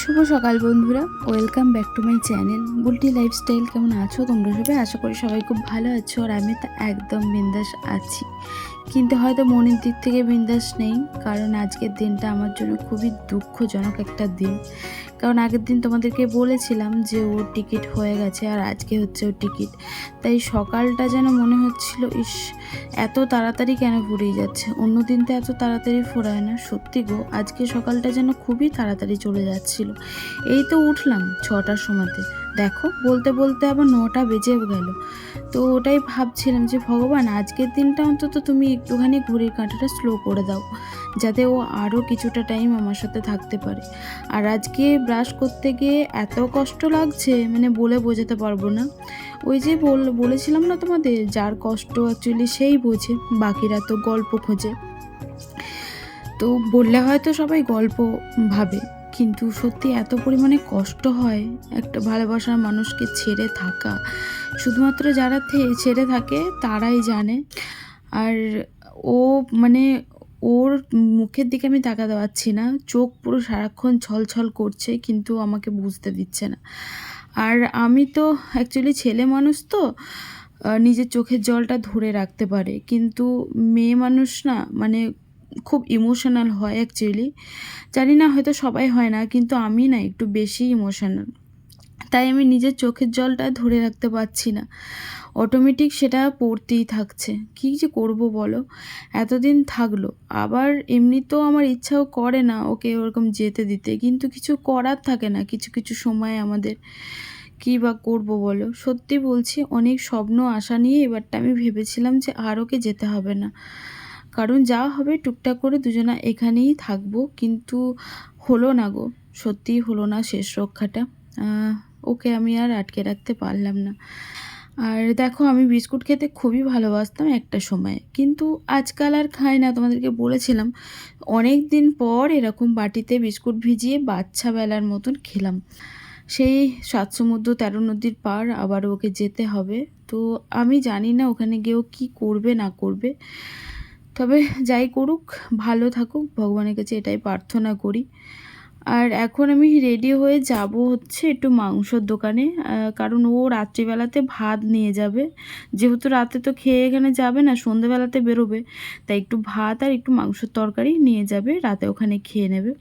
শুভ সকাল বন্ধুরা welcome back to my channel Bulti lifestyle কেমন আছো তোমরা সবাই? আশা করি সবাই খুব ভালো আছো, আর আমি তো একদম বিন্দাস আছি। কিন্তু হয়তো মনের দিক থেকে বিন্দাস নেই, কারণ আজকের দিনটা আমার জন্য খুবই দুঃখজনক একটা দিন। কারণ আগের দিন তোমাদেরকে বলেছিলাম যে ওর টিকিট হয়ে গেছে আর আজকে হচ্ছে ওর টিকিট। তাই সকালটা যেন মনে হচ্ছিল, ইস, এত তাড়াতাড়ি কেন ফুরিয়ে যাচ্ছে? অন্য দিন তো এত তাড়াতাড়ি ফুরায় না। সত্যি গো, আজকে সকালটা যেন খুবই তাড়াতাড়ি চলে যাচ্ছিল। এই তো উঠলাম ছটার সময়তে। দেখো, বলতে বলতে আবার নটা বেজে গেল। তো ওটাই ভাবছিলাম যে, ভগবান, আজকের দিনটা অন্তত তুমি একটুখানি ঘড়ির কাঁটাটা স্লো করে দাও, যাতে ও আরও কিছুটা টাইম আমার সাথে থাকতে পারে। আর আজকে ব্রাশ করতে গিয়ে এত কষ্ট লাগছে মানে বলে বোঝাতে পারব না। ওই যে বল, বলেছিলাম না তোমাদের, যার কষ্ট অ্যাকচুয়ালি সেই বোঝে, বাকিরা তো গল্প খোঁজে। তো বললে হয়তো সবাই গল্প ভাবে। কিন্তু সত্যি এত পরিমাণে কষ্ট হয় একটা ভালোবাসার মানুষকে ছেড়ে থাকা। শুধুমাত্র যারা ছেড়ে থাকে, তারাই জানে। আর ও মানে ওর মুখের দিকে আমি তাকাতে পারছি না। চোখ পুরো সারাক্ষণ ছলছল করছে, কিন্তু আমাকে বুঝতে দিচ্ছে না। আর আমি তো অ্যাকচুয়ালি ছেলে মানুষ তো নিজের চোখের জলটা ধরে রাখতে পারে। কিন্তু মেয়ে মানুষ না মানে খুব ইমোশনাল হয় অ্যাকচুয়ালি জানি না, হয়তো সবাই হয় না, কিন্তু আমি না একটু বেশি ইমোশনাল তাই আমি নিজের চোখের জলটা ধরে রাখতে পারছি না। অটোমেটিক সেটা পড়তেই থাকছে। কী যে করব বলো? এতদিন থাকল। আবার এমনিতেও আমার ইচ্ছাও করে না ওকে ওরকম যেতে দিতে। কিন্তু কিছু করার থাকে না, কিছু কিছু সময় আমাদের। কী বা করব বলো? সত্যি বলছি, অনেক স্বপ্ন, আশা নিয়ে এবারটা আমি ভেবেছিলাম যে আর ওকে যেতে হবে না। কারণ যা হবে টুকটাক করে দুজনা এখানেই থাকব, কিন্তু হলো না গো, সত্যিই হলো না শেষ রক্ষাটা। ওকে আমি আর আটকে রাখতে পারলাম না। আর দেখো, আমি বিস্কুট খেতে খুবই ভালোবাসতাম একটা সময়, কিন্তু আজকাল আর খাই না, তোমাদেরকে বলেছিলাম। অনেক দিন পর এরকম বাটিতে বিস্কুট ভিজিয়ে বাচ্চা বেলার মতন খেলাম। সেই সাত সমুদ্র তেরো নদীর পার আবার ওকে যেতে হবে, তো আমি জানি না ওখানে গিয়েও কী করবে, না করবে। তবে যাই করুক, ভালো থাকুক, ভগবানের কাছে এটাই প্রার্থনা করি। আর এখন আমি রেডি হয়ে যাব হচ্ছে একটু মাংসর দোকানে কারণ ও রাত্রিবেলাতে ভাত নিয়ে যাবে। যেহেতু রাতে তো খেয়ে এখানে যাবে না, সন্ধেবেলাতে বেরোবে, তাই একটু ভাত আর একটু মাংসর তরকারি নিয়ে যাবে, রাতে ওখানে খেয়ে নেবে।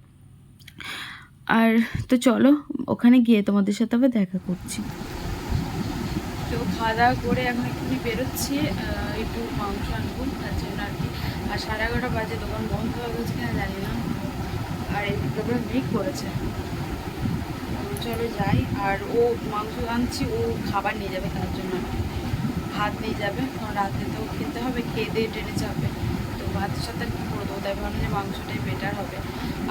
আর তো চলো, ওখানে গিয়ে তোমাদের সাথে আবার দেখা করছি। তো খাওয়া দাওয়া করে এখন একটুখানি বেরোচ্ছি একটু মাংস আনব, তার জন্য আর কি। আর সাড়ে এগারোটা বাজে, দোকান বন্ধ হয়ে গেছে কিনা জানি না। আর এদিকে পুরো মেঘ করেছে। চলো যাই। আর ও মাংস আনছি, ও খাবার নিয়ে যাবে তার জন্য। ভাত নিয়ে যাবে, কারণ রাতে তো খেতে হবে, খেয়ে দিয়ে ট্রেনে চাপবে তো ভাতের সাথে আর কি করে দেবো তাই ভাবলাম মাংসটাই বেটার হবে।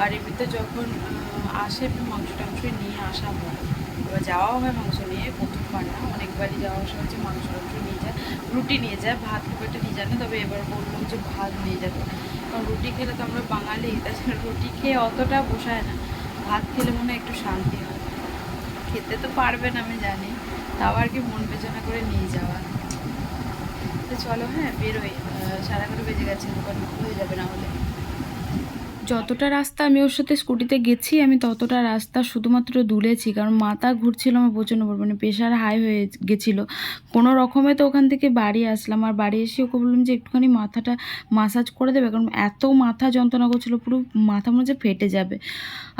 আর এমনিতে যখন আসে মাংস টাংস নিয়ে আসা হয়। এবার যাওয়াও হয় মাংস নিয়ে। প্রথমবার না, অনেকবারই যাওয়া আসা হচ্ছে। মাংস টাংস নিয়ে যায়, রুটি নিয়ে যায়, ভাত খুব একটা নিয়ে যায় না, তবে এবার বললাম যে ভাত নিয়ে যাবে। কারণ রুটি খেলে তো আমরা বাঙালি, তাছাড়া রুটি খেয়ে অতটা বসায় না। ভাত খেলে মনে একটু শান্তি হয়। খেতে তো পারবে না, আমি জানি। তাও আর কি মন বেচনা করে নিয়ে যাওয়া। তো চলো হ্যাঁ বেরোই। সারা এগারো বেজে গেছে, দোকান হয়ে যাবে না হলে। যতটা রাস্তা আমি ওর সাথে স্কুটিতে গেছি, আমি ততটা রাস্তা শুধুমাত্র দুলেছি। কারণ মাথা ঘুরছিল আমার প্রচণ্ড পরিমাণে প্রেশার হাই হয়ে গেছিল। কোনো রকমে তো ওখান থেকে বাড়ি আসলাম। আর বাড়ি এসে ওকে বললাম যে, একটুখানি মাথাটা মাসাজ করে দেবে। কারণ এত মাথা যন্ত্রণা করছিল, পুরো মাথা মনে হচ্ছে ফেটে যাবে।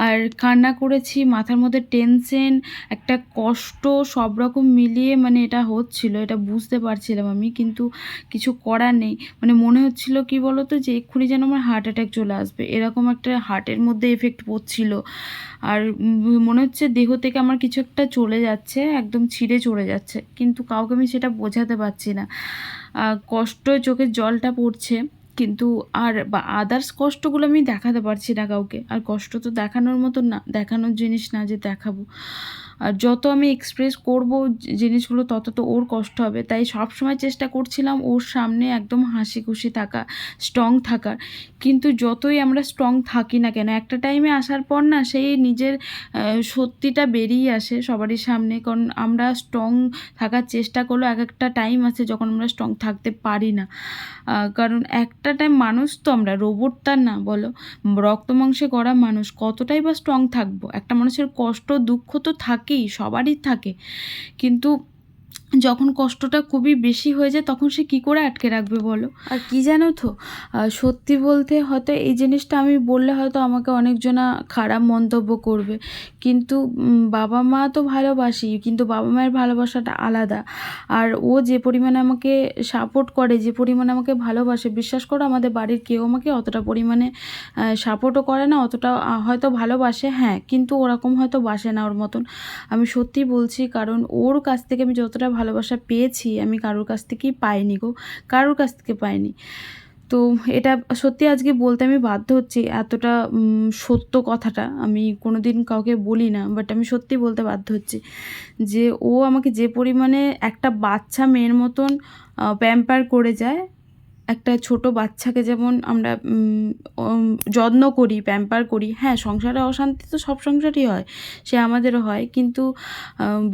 আর কান্না করেছি, মাথার মধ্যে টেনশন একটা কষ্ট, সব রকম মিলিয়ে মানে এটা হচ্ছিল, এটা বুঝতে পারছিলাম আমি, কিন্তু কিছু করার নেই। মানে মনে হচ্ছিল, কি বলতো, যে এক্ষুনি যেন আমার হার্ট অ্যাটাক চলে আসবে। এরকম একটা হার্টের মধ্যে এফেক্ট পড়ছিল। আর মনে হচ্ছে দেহ থেকে আমার কিছু একটা চলে যাচ্ছে, একদম ছিঁড়ে চলে যাচ্ছে। কিন্তু কাউকে আমি সেটা বোঝাতে পারছি না। কষ্ট চোখের জলটা পড়ছে, কিন্তু আর বা আদার্স কষ্টগুলো আমি দেখাতে পারছি না কাউকে। আর কষ্ট তো দেখানোর মতো না, দেখানোর জিনিস না যে দেখাবো। আর যত আমি এক্সপ্রেস করব জিনিসগুলো, তত তো ওর কষ্ট হবে। তাই সব সময় চেষ্টা করছিলাম ওর সামনে একদম হাসি খুশি থাকা স্ট্রং থাকার। কিন্তু যতই আমরা স্ট্রং থাকি না কেন, একটা টাইমে আসার পর না সেই নিজের সত্যিটা বেরিয়ে আসে সবারই সামনে। কারণ আমরা স্ট্রং থাকার চেষ্টা করলেও এক একটা টাইম আছে যখন আমরা স্ট্রং থাকতে পারি না। কারণ একটা টাইম মানুষ তো আমরা রোবট তার না, বলো। রক্ত মাংসে গড়া মানুষ, কতটাই বা স্ট্রং থাকব? একটা মানুষের কষ্ট, দুঃখ তো থাকেই সবারই থাকে। কিন্তু যখন কষ্টটা খুবই বেশি হয়ে যায়, তখন সে কি করে আটকে রাখবে বলো? আর কি জানো তো? সত্যি বলতে হয়তো এই জিনিসটা আমি বললে হয়তো আমাকে অনেকজনা খারাপ মন্তব্য করবে। কিন্তু বাবা মা তো ভালোবাসি, কিন্তু বাবা মায়ের ভালোবাসাটা আলাদা। আর ও যে পরিমাণে আমাকে সাপোর্ট করে, যে পরিমাণে আমাকে ভালোবাসে, বিশ্বাস করো আমাদের বাড়ির কেউ আমাকে অতটা পরিমাণে সাপোর্টও করে না, অতটা হয়তো ভালোবাসে হ্যাঁ কিন্তু ওরকম হয়তো বাসে না ওর মতন। আমি সত্যি বলছি, কারণ ওর কাছ থেকে আমি যতটা ভালোবাসা পেয়েছি, আমি কারোর কাছ থেকেই পাইনি গো, কারোর কাছ থেকে পাইনি। তো এটা সত্যি আজকে বলতে আমি বাধ্য হচ্ছি, এতটা সত্য কথাটা আমি কোনো দিন কাউকে বলি না বাট আমি সত্যি বলতে বাধ্য হচ্ছি যে ও আমাকে যে পরিমাণে একটা বাচ্চা মেয়ের মতন প্যাম্পার করে যায় একটা ছোট বাচ্চাকে যেমন আমরা যত্ন করি প্যাম্পার করি হ্যাঁ সংসারে অশান্তি তো সব সংসারই হয়, সে আমাদেরও হয়, কিন্তু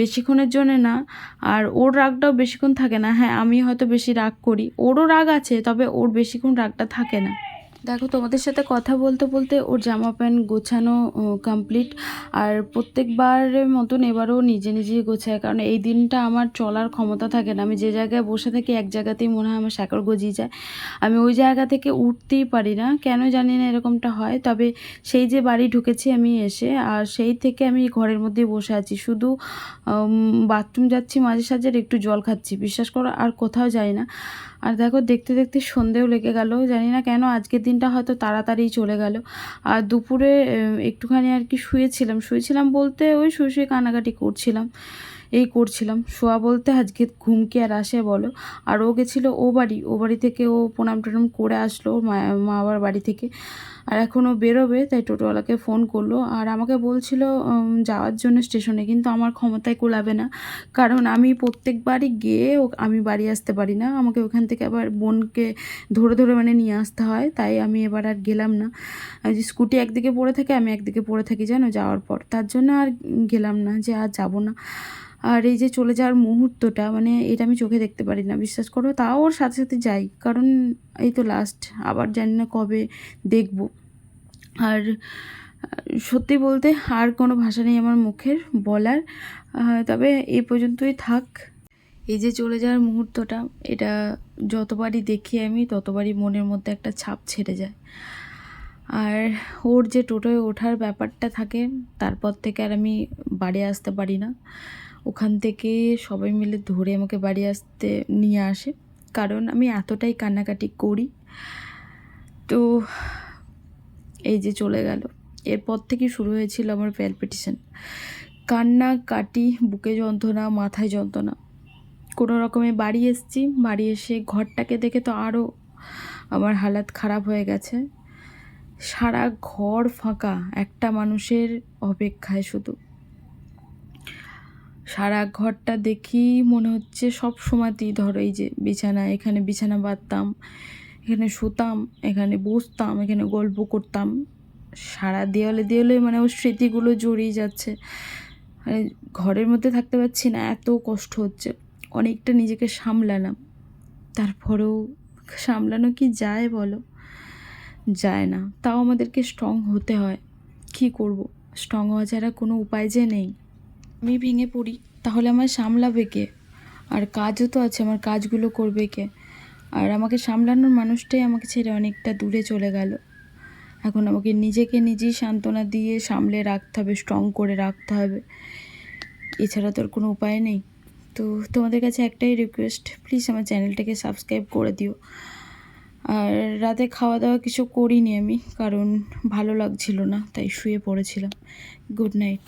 বেশিক্ষণের জন্যে না, আর ওর রাগটাও বেশিক্ষণ থাকে না হ্যাঁ আমি হয়তো বেশি রাগ করি, ওরও রাগ আছে, তবে ওর বেশিক্ষণ রাগটা থাকে না। দেখো, তোমাদের সাথে কথা বলতে বলতে ওর জামা প্যান্ট গোছানো কমপ্লিট আর প্রত্যেকবারের মতন এবারও নিজে নিজেই গোছায়। কারণ এই দিনটা আমার চলার ক্ষমতা থাকে না। আমি যে জায়গায় বসে থাকি, এক জায়গাতেই মনে হয় আমার সাঁকর গজিয়ে যায়। আমি ওই জায়গা থেকে উঠতেই পারি না। কেন জানি না এরকমটা হয়। তবে সেই যে বাড়ি ঢুকেছি আমি এসে, আর সেই থেকে আমি ঘরের মধ্যেই বসে আছি। শুধু বাথরুম যাচ্ছি, মাঝে সাঝে একটু জল খাচ্ছি। বিশ্বাস করো, আর কোথাও যাই না। আর দেখো দেখতে দেখতে সন্ধেও লেগে গেল, জানি না কেন আজকের দিনটা হয়তো তাড়াতাড়ি চলে গেল। আর দুপুরে একটুখানি আর কি শুয়েছিলাম। শুয়েছিলাম বলতে ওই শুয়ে শুয়ে কানাকাটি করছিলাম, এই করছিলাম। শোয়া বলতে আজকে ঘুম কি আর আসে বলো। আর ও গেছিল ও বাড়ি ও বাড়ি থেকে ও প্রণাম টনাম করে আসলো মা বাবার বাড়ি থেকে। আর এখন ও বেরোবে, তাই টোটোওয়ালাকে ফোন করল। আর আমাকে বলছিল যাওয়ার জন্য স্টেশনে, কিন্তু আমার ক্ষমতায় কুলাবে না। কারণ আমি প্রত্যেকবারই গিয়ে আমি বাড়ি আসতে পারি না। আমাকে ওখান থেকে আবার বোনকে ধরে ধরে মানে নিয়ে আসতে হয়, তাই আমি এবার আর গেলাম না। যে স্কুটি একদিকে পড়ে থাকে, আমি একদিকে পড়ে থাকি, জানো, যাওয়ার পর। তার জন্য আর গেলাম না যে আর যাব না। আর এই যে চলে যাওয়ার মুহূর্তটা মানে এটা আমি চোখে দেখতে পারি না, বিশ্বাস করো। তাও ওর সাথে সাথে যাই, কারণ এই তো লাস্ট আবার জানি না কবে দেখব। আর সত্যি বলতে আর কোনো ভাষা নেই আমার মুখের, বলার। তবে এই পর্যন্তই থাক। এই যে চলে যাওয়ার মুহূর্তটা, এটা যতবারই দেখি আমি, ততবারই মনের মধ্যে একটা ছাপ ছেড়ে যায়। আর ওর যে টোটোয় ওঠার ব্যাপারটা থাকে, তারপর থেকে আর আমি বাড়ি আসতে পারি না। ওখান থেকে সবাই মিলে ধরে আমাকে বাড়ি আসতে, নিয়ে আসে। কারণ আমি এতটাই কান্নাকাটি করি। তো এই যে চলে গেল। এরপর থেকে শুরু হয়েছিল আমার প্যালপিটেশন কান্না, কাটি, বুকে যন্ত্রণা, মাথায় যন্ত্রণা। কোনো রকমে বাড়ি এসেছি, বাড়ি এসে ঘরটাকে দেখে তো আরও আমার হালাত খারাপ হয়ে গেছে। সারা ঘর ফাঁকা, একটা মানুষের অপেক্ষায় শুধু। সারা ঘরটা দেখি মনে হচ্ছে সব সময়তেই ধরো এই যে বিছানা, এখানে বিছানা বাঁধতাম এখানে শুতাম, এখানে বসতাম, এখানে গল্প করতাম। সারা দেওয়ালে দেওয়ালে মানে ওর স্মৃতিগুলো জড়িয়ে যাচ্ছে। মানে ঘরের মধ্যে থাকতে পারছি না, এত কষ্ট হচ্ছে। অনেকটা নিজেকে সামলালাম। তারপরেও সামলানো কি যায় বলো? যায় না। তাও আমাদেরকে স্ট্রং হতে হয়। কি করব? স্ট্রং হওয়া ছাড়া কোনো উপায় যে নেই। আমি ভেঙে পড়ি। তাহলে আমার সামলাবে কে? আর কাজও তো আছে, আমার কাজগুলো করবে কে? আর আমাকে সামলানোর মানুষটাই আমাকে ছেড়ে অনেকটা দূরে চলে গেল। এখন আমাকে নিজেকে নিজেই সান্ত্বনা দিয়ে সামলে রাখতে হবে স্ট্রং করে রাখতে হবে। এছাড়া তোর কোনো উপায় নেই। তো তোমাদের কাছে একটাই রিকোয়েস্ট প্লিজ আমার চ্যানেলটাকে সাবস্ক্রাইব করে দিও। আর রাতে খাওয়া দাওয়া কিছু করিনি আমি, কারণ ভালো লাগছিল না, তাই শুয়ে পড়েছিলাম। Good night